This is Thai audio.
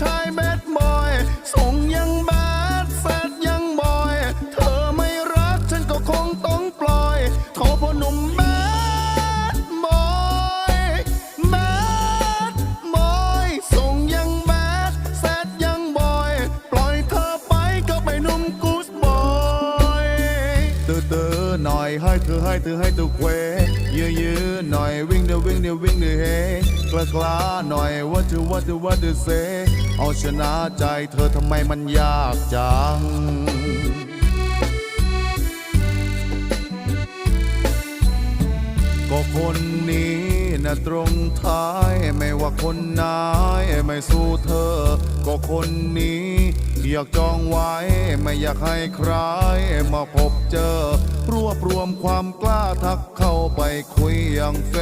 ชายแบดบอยส่งยังแบดแฟดยังบอย เธอไม่รักฉันก็คงต้องปล่อย เขาพอหนุ่มแบดบอยแบดบอยส่งยังแบดแฟดยังบอย ปล่อยเธอไปก็ไปหนุ่มกูสบอยเตอเตอหน่อยให้เธอให้เธอให้เธอเควยื้อยืหน่อยวิ่งเดียววิ่งเดียววิ่งเดียวเฮกล้ากลาหน่อยว่าเธอว่าเธอว่าเธอเซ เอาชนะใจเธอทำไมมันยากจัง ก็คนนี้นะตรงท้ายไม่ว่าคนไหนไม่สู้เธอ ก็คนนี้ อยากจองไว้ไม่อยากให้ใครมาพบเจอ รวบรวมความกล้าทักเข้าไปคุยอย่างเฟน